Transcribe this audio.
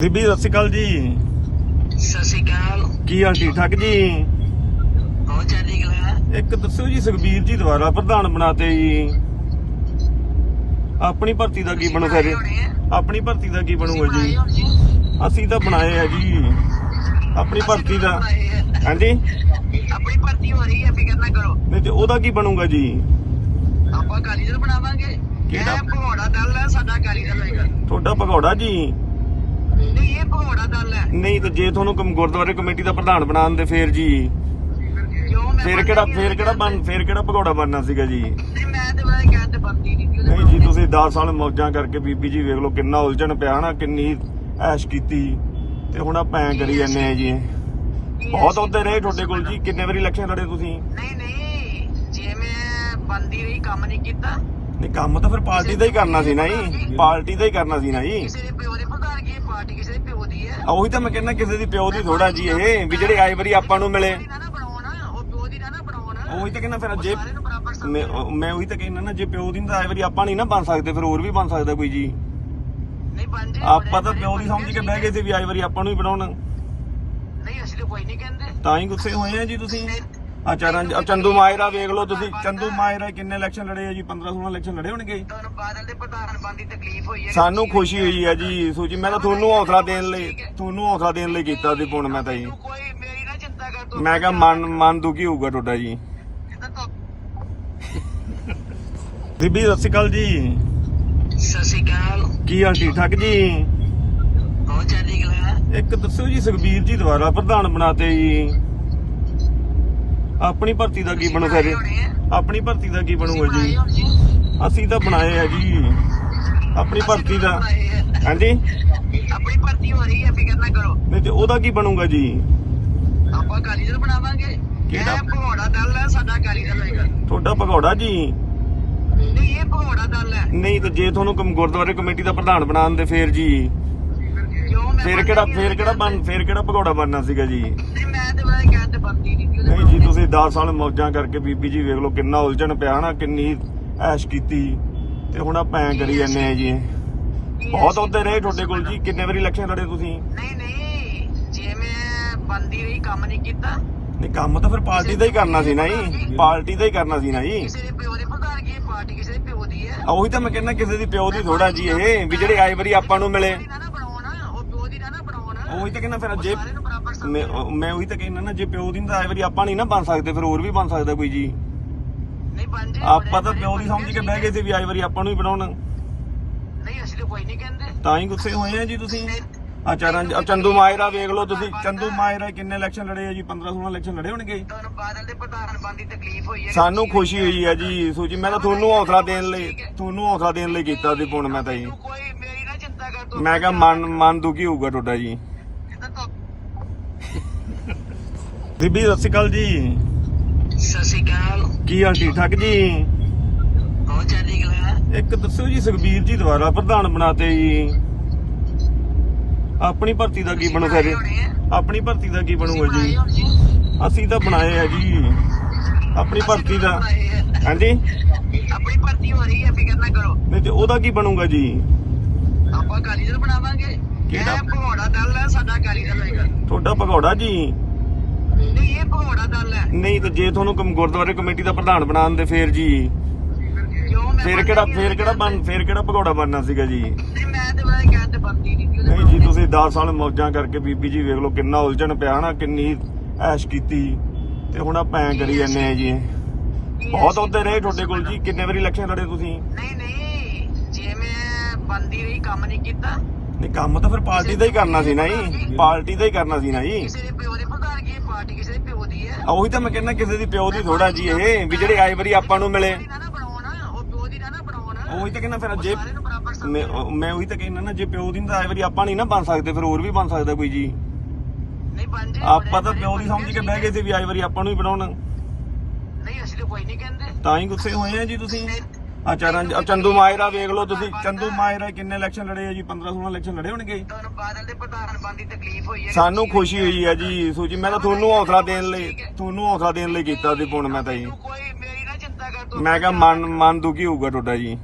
ਬੀਬੀ ਸਤਿ ਸ਼੍ਰੀ ਅਕਾਲ ਜੀ। ਸਤਿ ਸ਼੍ਰੀ ਅਕਾਲ। ਕੀ ਹਾਲ ਠੀਕ ਠਾਕ ਜੀ? ਬਹੁਤ ਚੜ੍ਹਦੀ ਕਲਾ ਇੱਕ ਦੱਸਿਓ ਜੀ ਸੁਖਬੀਰ ਜੀ ਦੁਆਰਾ ਪ੍ਰਧਾਨ ਬਣਾਤੇ ਜੀ। ਆਪਣੀ ਭਰਤੀ ਦਾ ਕੀ ਬਣੂ ਫਿਰ ਆਪਣੀ ਭਰਤੀ ਦਾ ਕੀ ਬਣੂਗਾ ਜੀ? ਅਸੀਂ ਤਾਂ ਬਣਾਏ ਆ ਜੀ। ਆਪਣੀ ਭਰਤੀ ਦਾ ਹਾਂਜੀ? ਆਪਣੀ ਭਰਤੀ ਹੋ ਰਹੀ ਹੈ ਫਿਕਰ ਨਾ ਕਰੋ। ਨਹੀਂ ਤੇ ਉਹਦਾ ਕੀ ਬਣੂਗਾ ਜੀ? ਆਪਾਂ ਅਕਾਲੀ ਦਲ ਬਣਾਵਾਂਗੇ। ਕਿਹੜਾ? ਇਹ ਭਗੌੜਾ ਦਲ ਹੈ ਸਾਡਾ ਅਕਾਲੀ ਦਲ ਹੈਗਾ ਤੁਹਾਡਾ ਭਗੌੜਾ ਜੀ? ਨਹੀਂ ਇਹ ਭਗੌੜਾ ਦਲ ਹੈ। ਨਹੀਂ ਤੇ ਜੇ ਤੁਹਾਨੂੰ ਕਮ- ਗੁਰਦੁਆਰੇ ਕਮੇਟੀ ਦਾ ਪ੍ਰਧਾਨ ਬਣਾਉਣ ਦੇ ਫੇਰ ਜੀ। ਕਿਉਂ ਮੈਂ ਫੇਰ ਕਿਹੜਾ ਫੇਰ ਕਿਹੜਾ ਬਣ ਫੇਰ ਕਿਹੜਾ ਭਗੌੜਾ ਬਣਨਾ ਸੀਗਾ ਜੀ? ਨਹੀਂ ਮੈਂ ਤੇ ਮੈਂ ਕਹਿ ਤੇ ਬੰਦੀ ਨਹੀਂ ਉਹਦੇ ਜੀ ਤੁਸੀਂ 10 ਸਾਲ ਮੌਜਾਂ ਕਰਕੇ ਬੀਬੀ ਜੀ ਵੇਖ ਲਓ ਕਿੰਨਾ ਉਲਝਣ ਪਿਆ ਨਾ ਕਿੰਨੀ ਐਸ਼ ਕੀਤੀ। ਤੇ ਹੁਣ ਆਪਾਂ ਐਂ ਕਰੀ ਜਾਂਦੇ ਆ ਜੀ। ਬਹੁਤ ਉੱਤੇ ਰਹੇ ਤੁਹਾਡੇ ਕੋਲ ਜੀ ਕਿੰਨੇ ਵਾਰੀ ਇਲੈਕਸ਼ਨ ਲੜੇ ਤੁਸੀਂ? ਨਹੀਂ ਨਹੀਂ ਜੇ ਮੈਂ ਬੰਦੀ ਰਹੀ ਕੰਮ ਨਹੀਂ ਕੀਤਾ। ਨਹੀਂ ਕੰਮ ਤਾਂ ਫਿਰ ਪਾਰਟੀ ਦਾ ਹੀ ਕਰਨਾ ਸੀ ਨਾ ਜੀ। ਪਾਰਟੀ ਦਾ ਹੀ ਕਰਨਾ ਸੀ ਨਾ ਜੀ। ਕਿਸੇ ਦੇ ਪਿਓ ਦੇ ਪ੍ਰਧਾਨ ਕੀ ਪਾਰਟੀ ਕਿਸੇ ਦੇ ਪਿਓ ਦੀ ਹੈ। ਆ ਉਹੀ ਤਾਂ ਮੈਂ ਕਹਿੰਦਾ ਕਿਸੇ ਦੀ ਪਿਓ ਦੀ ਥੋੜਾ ਜੀ ਇਹ ਵੀ ਜਿਹੜੇ ਆਏ ਵਾਰੀ ਆਪਾਂ ਨੂੰ ਮਿਲੇ। ਪਿਓ ਦੀ ਨਾ ਨਾ ਬਣਾਉਣਾ ਉਹ ਪਿਓ ਦੀ ਨਾ ਨਾ ਬਣਾਉਣਾ। ਉਹੀ ਤਾਂ ਕਹਿੰਦਾ ਫਿਰ ਜੇ ਸਾਰਿਆਂ ਨੂੰ ਬਰਾਬਰ ਸਮਝੋ। ਮੈਂ ਉਹ- ਮੈਂ ਉਹੀ ਤਾਂ ਕਹਿੰਦਾ ਨਾ ਜੇ ਪਿਓ ਦੀ ਤਾਂ ਆਏ ਵਾਰੀ ਆਪਾਂ ਨਹੀਂ ਨਾ ਬਣ ਸਕਦੇ ਫਿਰ ਹੋਰ ਵੀ ਬਣ ਸਕਦਾ ਕੋਈ ਜੀ। ਨਹੀਂ ਬਣ ਜੇ ਆਪਾਂ ਤਾਂ ਪਿਓ ਦੀ ਸਮਝ ਕੇ ਬਹਿ ਗਏ ਸੀ ਵੀ ਆਏ ਵਾਰੀ ਆਪਾਂ ਨੂੰ ਹੀ ਬਣਾਉਣ। ਨਹੀਂ ਅਸੀਂ ਤਾਂ ਕੋਈ ਨਹੀਂ ਕਹਿੰਦੇ। ਤਾਂ ਹੀ ਗੁੱਸੇ ਹੋਏ ਆ ਜੀ ਤੁਸੀਂ। ਆ ਚਰਨ ਆ ਚੰਦੂ ਮਾਇਰਾ ਵੇਖ ਲਓ ਤੁਸੀਂ। ਚੰਦੂ ਮਾਇਰਾ ਕਿੰਨੇ ਇਲੈਕਸ਼ਨ ਲੜੇ ਆ ਜੀ? 15 16 ਇਲੈਕਸ਼ਨ ਲੜੇ ਹੋਣਗੇ। ਤੁਹਾਨੂੰ ਬਾਦਲ ਦੇ ਪ੍ਰਧਾਨ ਬਣਨ ਦੀ ਤਕਲੀਫ ਹੋਈ ਹੈ ਸਾਨੂੰ ਖੁਸ਼ੀ ਹੋਈ ਆ ਜੀ। ਸੋਚੀ ਮੈਂ ਤਾਂ ਤੁਹਾਨੂੰ ਹੌਸਲਾ ਦੇਣ ਲਈ ਤੁਹਾਨੂੰ ਹੌਸਲਾ ਦੇਣ ਲਈ ਕੀਤਾ ਸੀ ਫੋਨ ਮੈਂ ਤਾਂ ਜੀ। ਤੂੰ ਕੋਈ ਮੇਰੀ ਨਾ ਚਿੰਤਾ ਕਰ ਤੂੰ ਮੈਂ ਕਿਹਾ ਮਨ ਮਨ ਦੁਖੀ ਹੋਊਗਾ ਤੁਹਾਡਾ ਜੀ। ਬੀਬੀ ਸਤਿ ਸ਼੍ਰੀ ਅਕਾਲ ਜੀ। ਸਤਿ ਸ਼੍ਰੀ ਅਕਾਲ। ਕੀ ਹਾਲ ਠੀਕ ਠਾਕ ਜੀ? ਬਹੁਤ ਚੜ੍ਹਦੀ ਕਲਾ ਇੱਕ ਦੱਸਿਓ ਜੀ ਸੁਖਬੀਰ ਜੀ ਦੁਆਰਾ ਪ੍ਰਧਾਨ ਬਣਾਤੇ ਜੀ। ਆਪਣੀ ਭਰਤੀ ਦਾ ਕੀ ਬਣੂ ਫਿਰ ਆਪਣੀ ਭਰਤੀ ਦਾ ਕੀ ਬਣੂਗਾ ਜੀ? ਅਸੀਂ ਤਾਂ ਬਣਾਏ ਆ ਜੀ। ਆਪਣੀ ਭਰਤੀ ਦਾ। ਹਾਂਜੀ? ਆਪਣੀ ਭਰਤੀ ਹੋ ਰਹੀ ਹੈ ਫਿਕਰ ਨਾ ਕਰੋ। ਨਹੀਂ ਤੇ ਉਹਦਾ ਕੀ ਬਣੂਗਾ ਜੀ? ਆਪਾਂ ਦਲ ਬਣਾਵਾਂਗੇ। ਕਿਹੜਾ? ਭਗੌੜਾ ਦਲ ਹੈ ਸਾਡਾ ਦਲ ਹੈਗਾ। ਤੁਹਾਡਾ ਭਗੌੜਾ ਜੀ? ਨਹੀਂ ਇਹ ਭਗੌੜਾ ਦਲ ਹੈ। ਨਹੀਂ ਤੇ ਜੇ ਤੁਹਾਨੂੰ ਕਮ- ਗੁਰਦੁਆਰੇ ਕਮੇਟੀ ਦਾ ਪ੍ਰਧਾਨ ਬਣਾਉਣ ਦੇ ਫੇਰ ਜੀ? ਫੇਰ ਕਿਹੜਾ ਫੇਰ ਕਿਹੜਾ ਬਣ ਫੇਰ ਕਿਹੜਾ ਭਗੌੜਾ ਬਣਨਾ ਸੀਗਾ ਜੀ? ਨਹੀਂ ਮੈਂ ਤੇ ਮੈਂ ਕਹਿ ਤੇ ਬੰਦੀ ਨਹੀਂ ਜੀ ਤੁਸੀਂ 10 ਸਾਲ ਮੌਜਾਂ ਕਰਕੇ ਬੀਬੀ ਜੀ ਵੇਖ ਲਓ ਕਿੰਨਾ ਉਲਝਣ ਪਿਆ ਨਾ ਕਿੰਨੀ ਐਸ਼ ਕੀਤੀ। ਤੇ ਹੁਣ ਆਪਾਂ ਐਂ ਕਰੀ ਜਾਂਦੇ ਆ ਜੀ। ਬਹੁਤ ਉੱਤੇ ਰਹੇ ਤੁਹਾਡੇ ਕੋਲ ਜੀ। ਕਿੰਨੇ ਵਾਰੀ ਇਲੈਕਸ਼ਨ ਲੜੇ ਤੁਸੀਂ? ਨਹੀਂ ਨਹੀਂ। ਜੇ ਮੈਂ ਬੰਦੀ ਰਹੀ ਕੰਮ ਨਹੀਂ ਕੀਤਾ। ਨਹੀਂ ਕੰਮ ਤਾਂ ਫਿਰ ਪਾਰਟੀ ਦਾ ਹੀ ਕਰਨਾ ਸੀ ਨਾ ਜੀ। ਪਾਰਟੀ ਦਾ ਹੀ ਕਰਨਾ ਸੀ ਨਾ ਜੀ। ਕਿਸੇ ਦੇ ਪਿਓ ਦੇ ਪ੍ਰਧਾਨ ਕੀ ਪਾਰਟੀ ਕਿਸੇ ਦੇ ਪਿਓ ਦੀ ਹੈ। ਆ ਉਹੀ ਤਾਂ ਮੈਂ ਕਹਿੰਦਾ ਕਿਸੇ ਦੀ ਪਿਓ ਦੀ ਥੋੜਾ ਜੀ ਇਹ ਵੀ ਜਿਹੜੇ ਆਏ ਵਾਰੀ ਆਪਾਂ ਨੂੰ ਮਿਲੇ। ਉਹੀ ਤਾਂ ਕਹਿੰਦਾ ਫਿਰ ਜੇ ਮੈਂ ਉਹ- ਮੈਂ ਉਹੀ ਤਾਂ ਕਹਿੰਦਾ ਨਾ ਜੇ ਪਿਓ ਦੀ ਤਾਂ ਆਏ ਵਾਰੀ ਆਪਾਂ ਨਹੀਂ ਨਾ ਬਣ ਸਕਦੇ ਫਿਰ ਹੋਰ ਵੀ ਬਣ ਸਕਦਾ ਕੋਈ ਜੀ। ਨਹੀਂ ਬਣ ਜੇ ਆਪਾਂ ਤਾਂ ਪਿਓ ਦੀ ਸਮਝ ਕੇ ਬਹਿ ਗਏ ਸੀ ਵੀ ਆਏ ਵਾਰੀ ਆਪਾਂ ਨੂੰ ਹੀ ਬਣਾਉਣ। ਨਹੀਂ ਅਸੀਂ ਤਾਂ ਕੋਈ ਨਹੀਂ ਕਹਿੰਦੇ। ਤਾਂ ਹੀ ਗੁੱਸੇ ਹੋਏ ਆ ਜੀ ਤੁਸੀਂ। ਆ ਚਰਨ ਚੰਦੂ ਮਾਇਰਾ ਵੇਖ ਲਓ ਤੁਸੀਂ। ਚੰਦੂ ਮਾਇਰਾ ਕਿੰਨੇ ਇਲੈਕਸ਼ਨ ਲੜੇ ਆ ਜੀ? 15 16 ਇਲੈਕਸ਼ਨ ਲੜੇ ਹੋਣਗੇ। ਤੁਹਾਨੂੰ ਬਾਦਲ ਦੇ ਪ੍ਰਧਾਨ ਬਣਨ ਦੀ ਤਕਲੀਫ ਹੋਈ ਹੈ ਸਾਨੂੰ ਖੁਸ਼ੀ ਹੋਈ ਆ ਜੀ। ਸੋਚੀ ਮੈਂ ਤਾਂ ਤੁਹਾਨੂੰ ਹੌਸਲਾ ਦੇਣ ਲਈ ਤੁਹਾਨੂੰ ਹੌਸਲਾ ਦੇਣ ਲਈ ਕੀਤਾ ਸੀ ਫੋਨ ਮੈਂ ਤਾਂ ਜੀ। ਤੂੰ ਕੋਈ ਮੇਰੀ ਨਾ ਚਿੰਤਾ ਕਰ ਤੂੰ ਮੈਂ ਕਿਹਾ ਮਨ ਮਨ ਦੁਖੀ ਹੋਊਗਾ ਤੁਹਾਡਾ ਜੀ। ਤੂੰ- ਬੀਬੀ ਸਤਿ ਸ਼੍ਰੀ ਅਕਾਲ ਜੀ। ਸਤਿ ਸ਼੍ਰੀ ਅਕਾਲ। ਕੀ ਹਾਲ ਠੀਕ ਠਾਕ ਜੀ? ਬਹੁਤ ਚੜ੍ਹਦੀ ਕਲਾ ਇੱਕ ਦੱਸਿਓ ਜੀ ਸੁਖਬੀਰ ਜੀ ਦੁਆਰਾ ਪ੍ਰਧਾਨ ਬਣਾਤੇ ਜੀ। ਆਪਣੀ ਭਰਤੀ ਦਾ ਕੀ ਬਣੂ ਫਿਰ ਆਪਣੀ ਭਰਤੀ ਦਾ ਕੀ ਬਣੂਗਾ ਜੀ? ਅਸੀਂ ਤਾਂ ਬਣਾਏ ਆ ਜੀ। ਆਪਣੀ ਭਰਤੀ ਦਾ ਹਾਂਜੀ? ਆਪਣੀ ਭਰਤੀ ਹੋ ਰਹੀ ਹੈ ਫਿਕਰ ਨਾ ਕਰੋ। ਨਹੀਂ ਤੇ ਉਹਦਾ ਕੀ ਬਣੂਗਾ ਜੀ? ਆਪਾਂ ਅਕਾਲੀ ਦਲ ਬਣਾਵਾਂਗੇ। ਕਿਹੜਾ? ਇਹ ਭਗੌੜਾ ਦਲ ਹੈ ਸਾਡਾ ਅਕਾਲੀ ਦਲ ਹੈਗਾ। ਤੁਹਾਡਾ ਭਗੌੜਾ ਜੀ? ਨਹੀਂ ਇਹ ਭਗੌੜਾ ਦਲ ਹੈ। ਨਹੀਂ ਤੇ ਜੇ ਤੁਹਾਨੂੰ ਕਮ- ਗੁਰਦੁਆਰੇ ਕਮੇਟੀ ਦਾ ਪ੍ਰਧਾਨ ਬਣਾਉਣ ਦੇ ਫੇਰ ਜੀ? ਕਿਉਂ ਮੈਂ ਫੇਰ ਕਿਹੜਾ ਫੇਰ ਕਿਹੜਾ ਬਣ ਫੇਰ ਕਿਹੜਾ ਭਗੌੜਾ ਬਣਨਾ ਸੀਗਾ ਜੀ? ਨਹੀਂ ਮੈਂ ਤੇ ਮੈਂ ਕਹਿ ਤੇ ਬੰਦੀ ਨਹੀਂ ਉਹਦੇ ਜੀ ਤੁਸੀਂ 10 ਸਾਲ ਮੌਜਾਂ ਕਰਕੇ ਬੀਬੀ ਜੀ ਵੇਖ ਲਓ ਕਿੰਨਾ ਉਲਝਣ ਪਿਆ ਨਾ ਕਿੰਨੀ ਐਸ਼ ਕੀਤੀ। ਤੇ ਹੁਣ ਆਪਾਂ ਐਂ ਕਰੀ ਜਾਂਦੇ ਆ ਜੀ। ਬਹੁਤ ਉੱਤੇ ਰਹੇ ਤੁਹਾਡੇ ਕੋਲ ਜੀ ਕਿੰਨੇ ਵਾਰੀ ਇਲੈਕਸ਼ਨ ਲੜੇ ਤੁਸੀਂ? ਨਹੀਂ ਨਹੀਂ ਜੇ ਮੈਂ ਬੰਦੀ ਰਹੀ ਕੰਮ ਨਹੀਂ ਕੀਤਾ। ਨਹੀਂ ਕੰਮ ਤਾਂ ਫਿਰ ਪਾਰਟੀ ਦਾ ਹੀ ਕਰਨਾ ਸੀ ਨਾ ਜੀ। ਪਾਰਟੀ ਦਾ ਹੀ ਕਰਨਾ ਸੀ ਨਾ ਜੀ। ਕਿਸੇ ਦੇ ਪਿਓ ਦੇ ਪ੍ਰਧਾਨ ਕੀ ਪਾਰਟੀ ਕਿਸੇ ਦੇ ਪਿਓ ਦੀ ਹੈ। ਆ ਉਹੀ ਤਾਂ ਮੈਂ ਕਹਿੰਦਾ ਕਿਸੇ ਦੀ ਪਿਓ ਦੀ ਥੋੜਾ ਜੀ ਇਹ ਵੀ ਜਿਹੜੇ ਆਏ ਵਾਰੀ ਆਪਾਂ ਨੂੰ ਮਿਲੇ। ਨਾ ਨਾ ਬਣਾਉਣਾ ਉਹ ਪਿਓ ਦੀ ਨਾ ਨਾ ਬਣਾਉਣਾ। ਉਹੀ ਤਾਂ ਕਹਿੰਦਾ ਫਿਰ ਜੇ ਸਾਰਿਆਂ ਨੂੰ ਬਰਾਬਰ ਸਮਝੋ। ਮੈਂ ਉਹ- ਮੈਂ ਉਹੀ ਤਾਂ ਕਹਿੰਦਾ ਨਾ ਜੇ ਪਿਓ ਦੀ ਤਾਂ ਆਏ ਵਾਰੀ ਆਪਾਂ ਨਹੀਂ ਨਾ ਬਣ ਸਕਦੇ ਫਿਰ ਹੋਰ ਵੀ ਬਣ ਸਕਦਾ ਕੋਈ ਜੀ। ਨਹੀਂ ਬਣ ਜੇ ਆਪਾਂ ਤਾਂ ਪਿਓ ਦੀ ਸਮਝ ਕੇ ਬਹਿ ਗਏ ਸੀ ਵੀ ਆਏ ਵਾਰੀ ਆਪਾਂ ਨੂੰ ਹੀ ਬਣਾਉਣ। ਨਹੀਂ ਅਸੀਂ ਤਾਂ ਕੋਈ ਨਹੀਂ ਕਹਿੰਦੇ। ਤਾਂ ਹੀ ਗੁੱਸੇ ਹੋਏ ਆ ਜੀ ਤੁਸੀਂ। ਆ ਚਰਨ ਆ ਚੰਦੂ ਮਾਇਰਾ ਵੇਖ ਲਓ ਤੁਸੀਂ। ਚੰਦੂ ਮਾਇਰਾ ਕਿੰਨੇ ਇਲੈਕਸ਼ਨ ਲੜੇ ਆ ਜੀ? 15 16 ਇਲੈਕਸ਼ਨ ਲੜੇ ਹੋਣਗੇ। ਤੁਹਾਨੂੰ ਬਾਦਲ ਦੇ ਪ੍ਰਧਾਨ ਬਣਨ ਦੀ ਤਕਲੀਫ ਹੋਈ ਹੈ ਸਾਨੂੰ ਖੁਸ਼ੀ ਹੋਈ ਆ ਜੀ। ਸੋਚੀ ਮੈਂ ਤਾਂ ਤੁਹਾਨੂੰ ਹੌਸਲਾ ਦੇਣ ਲਈ ਤੁਹਾਨੂੰ ਹੌਸਲਾ ਦੇਣ ਲਈ ਕੀਤਾ ਸੀ ਫੋਨ ਮੈਂ ਤਾਂ ਜੀ। ਤੂੰ ਕੋਈ ਮੇਰੀ ਨਾ ਚਿੰਤਾ ਕਰ ਤੂੰ। ਮੈਂ ਕਿਹਾ ਮਨ ਮਨ ਦੁਖੀ ਹੋਊਗਾ ਤੁਹਾਡਾ ਜੀ।